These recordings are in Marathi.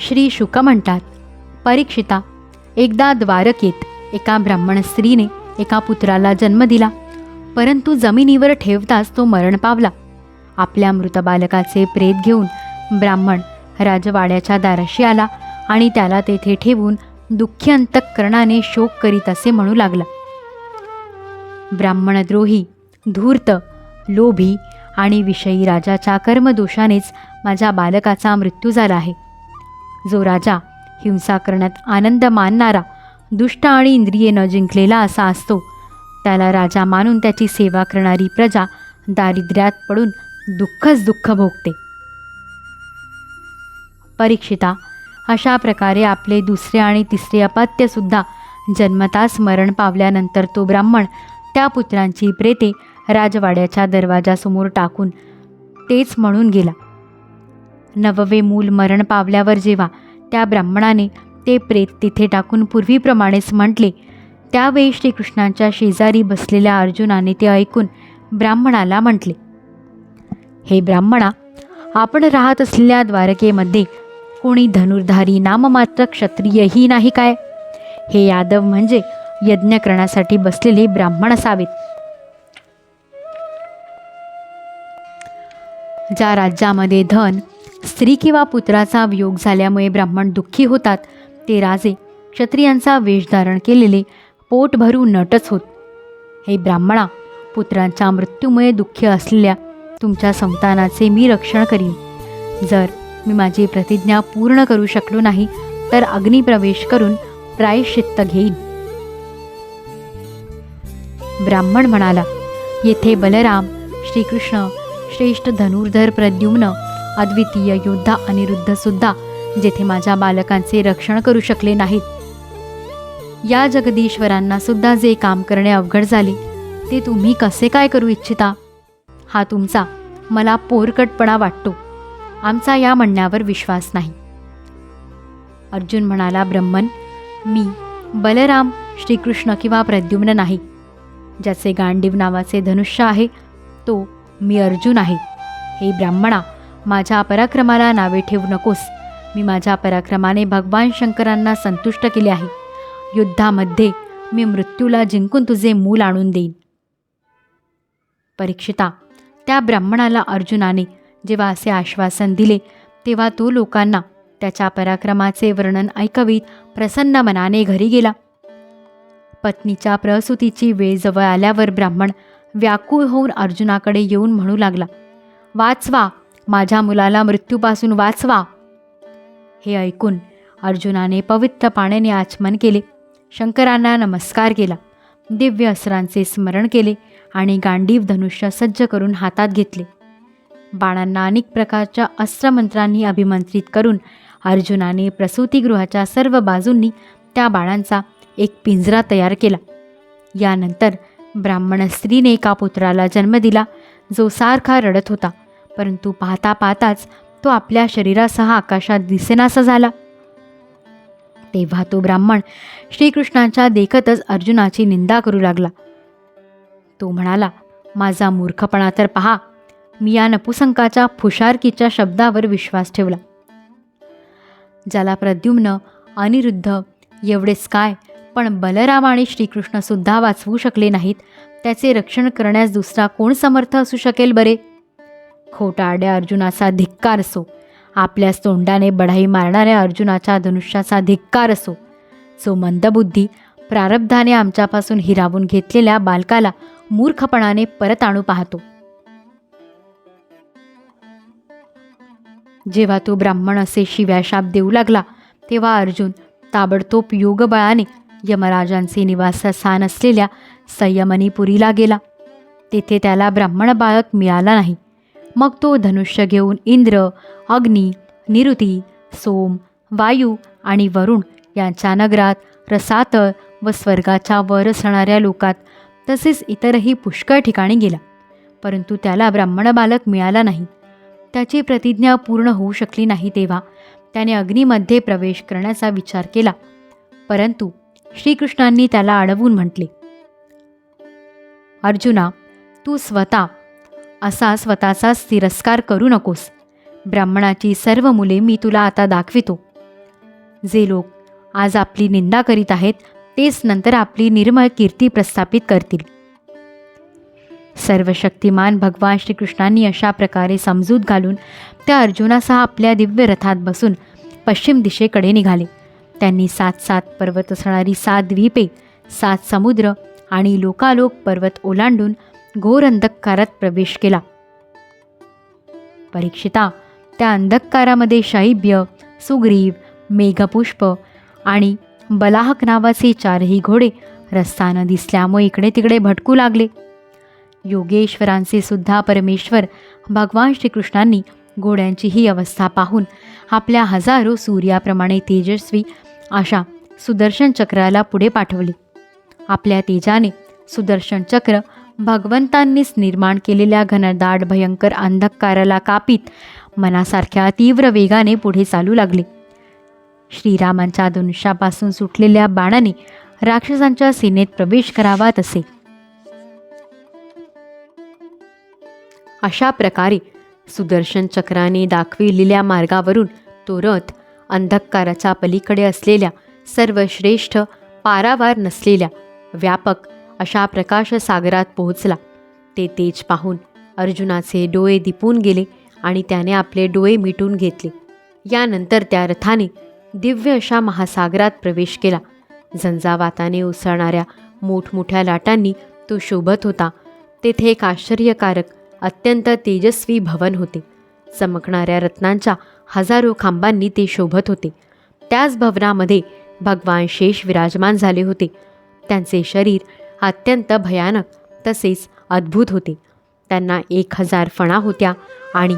श्री शुक म्हणतात. परीक्षिता एकदा द्वारकेत एका ब्राह्मण स्त्रीने एका पुत्राला जन्म दिला. परंतु जमिनीवर ठेवताच तो मरण पावला. आपल्या मृत बालकाचे प्रेत घेऊन ब्राह्मण राजवाड्याच्या दाराशी आला आणि त्याला तेथे ठेवून दुःखी अंतःकरणाने शोक करीत असे म्हणू लागला. ब्राह्मणद्रोही धूर्त लोभी आणि विषयी राजाच्या कर्मदोषानेच माझ्या बालकाचा मृत्यू झाला आहे. जो राजा हिंसा करण्यात आनंद मानणारा दुष्ट आणि इंद्रिये न जिंकलेला असा असतो त्याला राजा मानून त्याची सेवा करणारी प्रजा दारिद्र्यात पडून दुःखच दुःख भोगते. परीक्षिता अशा प्रकारे आपले दुसरे आणि तिसरे अपत्यसुद्धा जन्मतास मरण पावल्यानंतर तो ब्राह्मण त्या पुत्रांची प्रेते राजवाड्याच्या दरवाजासमोर टाकून तेच म्हणून गेला. नववे मूल मरण पावल्यावर जेव्हा त्या ब्राह्मणाने ते प्रेत तिथे टाकून पूर्वीप्रमाणेच म्हटले त्यावेळी श्रीकृष्णांच्या शेजारी बसलेल्या अर्जुनाने ते ऐकून ब्राह्मणाला म्हटले हे ब्राह्मणा आपण राहत असलेल्या द्वारकेमध्ये कोणी धनुर्धारी नाममात्र क्षत्रियही नाही काय? हे यादव म्हणजे यज्ञ करण्यासाठी बसलेले ब्राह्मण असावेत. ज्या राज्यामध्ये धन स्त्री किंवा पुत्राचा वियोग झाल्यामुळे ब्राह्मण दुःखी होतात ते राजे क्षत्रियांचा वेश धारण केलेले पोट भरू नटच होत. हे ब्राह्मणा पुत्रांच्या मृत्यूमुळे दुःखी असलेल्या तुमच्या संतानाचे मी रक्षण करीन. जर मी माझी प्रतिज्ञा पूर्ण करू शकलो नाही तर अग्निप्रवेश करून प्रायश्चित्त घेईन. ब्राह्मण म्हणाला येथे बलराम श्रीकृष्ण श्रेष्ठ धनुर्धर प्रद्युम्न अद्वितीय योद्धा अनिरुद्ध सुद्धा जेथे माझ्या बालकांचे रक्षण करू शकले नाहीत. या जगदीश्वरांना सुद्धा जे काम करणे अवघड झाले ते तुम्ही कसे काय करू इच्छिता? हा तुमचा मला पोरकटपणा वाटतो. आमचा या म्हणण्यावर विश्वास नाही. अर्जुन म्हणाला ब्रह्मन मी बलराम श्रीकृष्ण किंवा प्रद्युम्न नाही. ज्याचे गांडीव नावाचे धनुष्य आहे तो मी अर्जुन आहे. हे ब्राह्मणा माझ्या पराक्रमाला नावे ठेवू नकोस. मी माझ्या पराक्रमाने भगवान शंकरांना संतुष्ट केले आहे. युद्धामध्ये मी मृत्यूला जिंकून तुझे मूल आणून देईन. परीक्षिता त्या ब्राह्मणाला अर्जुनाने जेव्हा असे आश्वासन दिले तेव्हा तो लोकांना त्याच्या पराक्रमाचे वर्णन ऐकवीत प्रसन्न मनाने घरी गेला. पत्नीच्या प्रसूतीची वेळ जवळ आल्यावर ब्राह्मण व्याकुळ होऊन अर्जुनाकडे येऊन म्हणू लागला वाचवा माझ्या मुलाला मृत्यूपासून वाचवा. हे ऐकून अर्जुनाने पवित्र पाण्याने आचमन केले. शंकरांना नमस्कार केला. दिव्य अस्त्रांचे स्मरण केले आणि गांडीव धनुष्य सज्ज करून हातात घेतले. बाणांना अनेक प्रकारच्या अस्त्रमंत्रांनी अभिमंत्रित करून अर्जुनाने प्रसूतीगृहाच्या सर्व बाजूंनी त्या बाळांचा एक पिंजरा तयार केला. यानंतर ब्राह्मण स्त्रीने एका पुत्राला जन्म दिला जो सारखा रडत होता. परंतु पाहता पाहताच तो आपल्या शरीरासह आकाशात दिसेनासा झाला. तेव्हा तो ब्राह्मण श्रीकृष्णांच्या देखतच अर्जुनाची निंदा करू लागला. तो म्हणाला माझा मूर्खपणा तर पहा. मी या नपुसंकाच्या फुशारकीच्या शब्दावर विश्वास ठेवला. ज्याला प्रद्युम्न अनिरुद्ध एवढेच काय पण बलराम आणि श्रीकृष्णसुद्धा वाचवू शकले नाहीत. त्याचे रक्षण करण्यास दुसरा कोण समर्थ असू शकेल बरे? खोटारड्या अर्जुनाचा धिक्कार असो. आपल्या तोंडाने बढाई मारणाऱ्या अर्जुनाच्या धनुष्याचा धिक्कार असो. जो मंदबुद्धी प्रारब्धाने आमच्यापासून हिरावून घेतलेल्या बालकाला मूर्खपणाने परत आणू पाहतो. जेव्हा तो ब्राह्मण असे शिव्याशाप देऊ लागला तेव्हा अर्जुन ताबडतोब योगबळाने यमराजांचे निवासस्थान असलेल्या संयमनीपुरीला गेला. तेथे त्याला ब्राह्मण बाळक मिळाला नाही. मग तो धनुष्य घेऊन इंद्र अग्नी निरुती सोम वायू आणि वरुण यांच्या नगरात रसातळ व स्वर्गाच्या वर असणाऱ्या लोकात तसेच इतरही पुष्कळ ठिकाणी गेला. परंतु त्याला ब्राह्मण बालक मिळाला नाही. त्याची प्रतिज्ञा पूर्ण होऊ शकली नाही तेव्हा त्याने अग्नीमध्ये प्रवेश करण्याचा विचार केला. परंतु श्रीकृष्णांनी त्याला अडवून म्हटले अर्जुना तू स्वतः असा स्वतःचा तिरस्कार करू नकोस. ब्राह्मणाची सर्व मुले मी तुला आता दाखवितो. जे लोक आज आपली निंदा करीत आहेत तेच नंतर आपली निर्मळ कीर्ती प्रस्थापित करतील. सर्व शक्तिमान भगवान श्रीकृष्णांनी अशा प्रकारे समजूत घालून त्या अर्जुनासह आपल्या दिव्य रथात बसून पश्चिम दिशेकडे निघाले. त्यांनी सात सात पर्वत असणारी सात द्वीपे सात समुद्र आणि लोकालोक पर्वत ओलांडून घोर अंधकारात प्रवेश केला. परीक्षिता त्या अंधकारामध्ये शैब्य सुग्रीव मेघपुष्प आणि बलाहक नावाचे चारही घोडे रस्ता न दिसल्यामुळे इकडे तिकडे भटकू लागले. योगेश्वरांचे सुद्धा परमेश्वर भगवान श्रीकृष्णांनी घोड्यांची ही अवस्था पाहून आपल्या हजारो सूर्याप्रमाणे तेजस्वी अशा सुदर्शन चक्राला पुढे पाठवले. आपल्या तेजाने सुदर्शन चक्र भगवंतांनीच निर्माण केलेल्या घनदाट भयंकर अंधकाराला कापीत मनासारख्या तीव्र वेगाने पुढे चालू लागले. श्रीरामांच्या धनुष्यापासून सुटलेल्या बाणाने राक्षसांच्या सीनेत प्रवेश करावा तसे. अशा प्रकारे सुदर्शन चक्राने दाखविलेल्या मार्गावरून तो रथ अंधकाराच्या पलीकडे असलेल्या सर्वश्रेष्ठ पारावार नसलेल्या व्यापक अशा प्रकाश सागरात पोहोचला. ते तेज पाहून अर्जुनाचे डोळे दिपून गेले आणि त्याने आपले डोळे मिटून घेतले. यानंतर त्या रथाने दिव्य अशा महासागरात प्रवेश केला. झंझावाताने उसळणाऱ्या मोठमोठ्या लाटांनी तो शोभत होता. तेथे एक आश्चर्यकारक अत्यंत तेजस्वी भवन होते. चमकणाऱ्या रत्नांच्या हजारो खांबांनी ते शोभत होते. त्याच भवनामध्ये भगवान शेष विराजमान झाले होते. त्यांचे शरीर अत्यंत भयानक तसेच अद्भुत होते. त्यांना एक हजार फणा होत्या आणि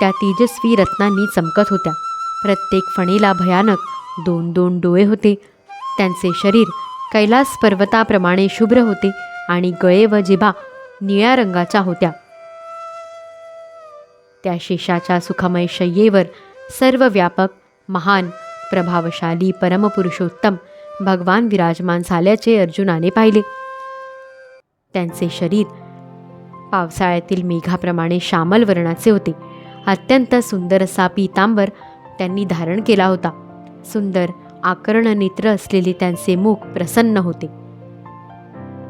त्या तेजस्वी रत्नांनी चमकत होत्या. प्रत्येक फणीला भयानक दोन दोन डोळे होते. त्यांचे शरीर कैलास पर्वताप्रमाणे शुभ्र होते आणि गळे व जिभा निळ्या रंगाच्या होत्या. त्या शेषाच्या सुखमय शय्येवर सर्व व्यापक महान प्रभावशाली परमपुरुषोत्तम भगवान विराजमान झाल्याचे अर्जुनाने पाहिले. त्यांचे शरीर पावसाळ्यातील मेघाप्रमाणे श्यामल वर्णाचे होते. अत्यंत सुंदर असा पितांबर त्यांनी धारण केला होता. सुंदर आकर्ण नेत्र असलेले त्यांचे मुख प्रसन्न होते.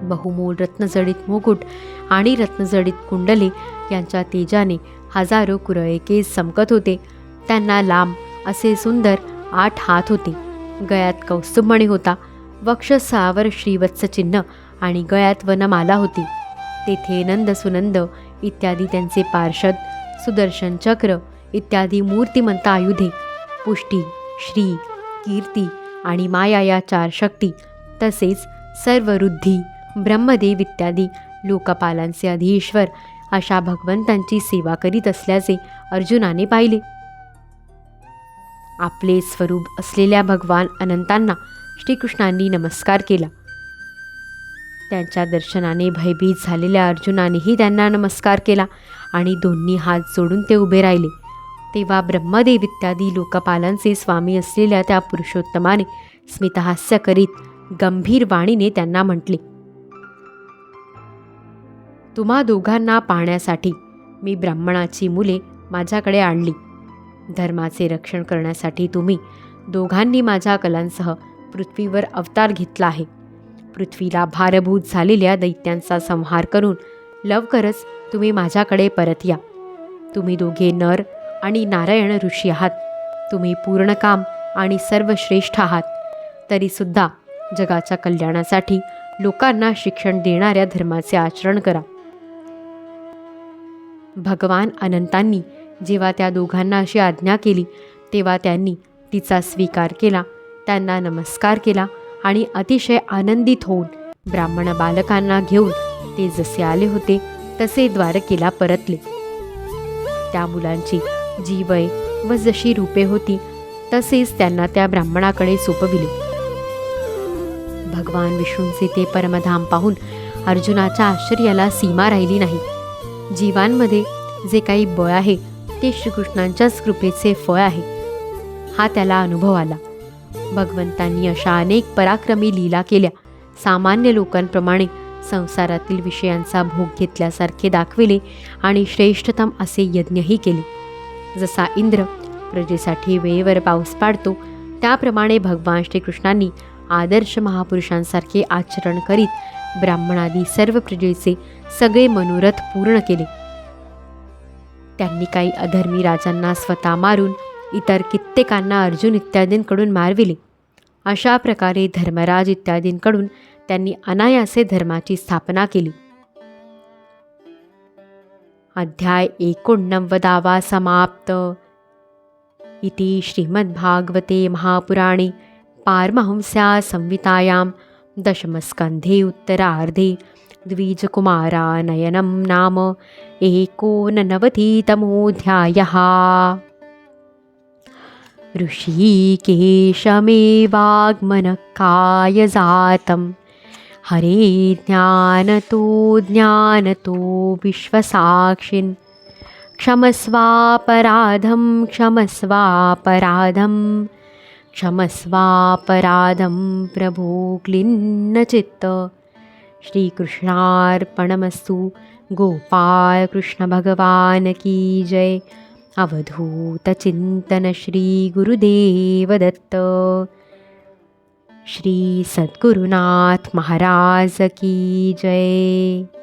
बहुमोल रत्नजडित मुकुट आणि रत्नजडित कुंडले यांच्या तेजाने हजारो कुरळे केस चमकत होते. त्यांना लांब असे सुंदर आठ हात होते. गळ्यात कौस्तुभमणी होता. वक्षस्थळावर श्रीवत्स चिन्ह आणि गळ्यात वनमाला होती. तेथे नंद सुनंद इत्यादी त्यांचे पार्षद सुदर्शन चक्र इत्यादी मूर्तिमंत आयुधे पुष्टी श्री कीर्ती आणि माया या चार शक्ती तसेच सर्व रुद्धी ब्रह्मदेव इत्यादी लोकपालांचे अधीश्वर अशा भगवंतांची सेवा करीत असल्याचे अर्जुनाने पाहिले. आपले स्वरूप असलेल्या भगवान अनंतांना श्रीकृष्णांनी नमस्कार केला. त्यांच्या दर्शनाने भयभीत झालेल्या अर्जुनानेही त्यांना नमस्कार केला आणि दोन्ही हात जोडून ते उभे राहिले. तेव्हा ब्रह्मदेव इत्यादी लोकपालांचे स्वामी असलेल्या त्या पुरुषोत्तमाने स्मितहास्य करीत गंभीर वाणीने त्यांना म्हटले तुम्हा दोघांना पाहण्यासाठी मी ब्राह्मणाची मुले माझ्याकडे आणली. धर्माचे रक्षण करण्यासाठी तुम्ही दोघांनी माझ्या कलांसह पृथ्वीवर अवतार घेतला आहे. पृथ्वीला भारभूत झालेल्या दैत्यांचा संहार करून लवकरच तुम्ही माझ्याकडे परत या. तुम्ही दोघे नर आणि नारायण ऋषी आहात. तुम्ही पूर्ण काम आणि सर्वश्रेष्ठ आहात. तरीसुद्धा जगाच्या कल्याणासाठी लोकांना शिक्षण देणाऱ्या धर्माचे आचरण करा. भगवान अनंतांनी जेव्हा त्या दोघांना अशी आज्ञा केली तेव्हा त्यांनी तिचा स्वीकार केला त्यांना नमस्कार केला आणि अतिशय आनंदित होऊन ब्राह्मण बालकांना घेऊन ते जसे आले होते तसे द्वारकेला परतले. त्या मुलांची जी वय व जशी रूपे होती तसेच त्यांना त्या ब्राह्मणाकडे सोपविले. भगवान विष्णूंचे ते परमधाम पाहून अर्जुनाच्या आश्चर्याला सीमा राहिली नाही. जीवांमध्ये जे काही बळ आहे ते श्रीकृष्णांच्याच कृपेचे फळ आहे. हा त्याला अनुभव आला. भगवंतांनी अशा अनेक पराक्रमी लीला केल्या. सामान्य लोकांप्रमाणे संसारातील विषयांचा भोग घेतल्यासारखे दाखविले आणि श्रेष्ठतम असे यज्ञही केले. जसा इंद्र प्रजेसाठी वेळेवर पाऊस पाडतो त्याप्रमाणे भगवान श्रीकृष्णांनी आदर्श महापुरुषांसारखे आचरण करीत ब्राह्मणादी सर्व प्रजेचे सगळे मनोरथ पूर्ण केले. त्यांनी काही अधर्मी राजांना स्वतः मारून इतर कित्येकांना अर्जुन इत्यादींकडून मारविले. अशा प्रकारे धर्मराज इत्यादींकडून त्यांनी अनायासे धर्माची स्थापना केली. अध्याय एकोणनव्वदावा समाप्त. इति श्रीमद्भागवते महापुराणे पारमहंस्या संहितायां दशमस्कन्धे उत्तरार्धे द्विजकुमारानयनं नाम एकोननवतितमोऽध्यायः। ऋषिकेशमेवाग्मनकायजातं हरे ज्ञानतो ज्ञानतो विश्वसाक्षिन्। क्षमस्वापराधं क्षमस्वापराधं क्षमस्वापराधं प्रभो क्लिन्नचित्त श्रीकृष्णार्पणमस्तु। गोपालकृष्णभगवान् की जय। अवधूतचिन्तन श्रीगुरुदेवदत्त श्री सद्गुरुनाथ महाराज की जय।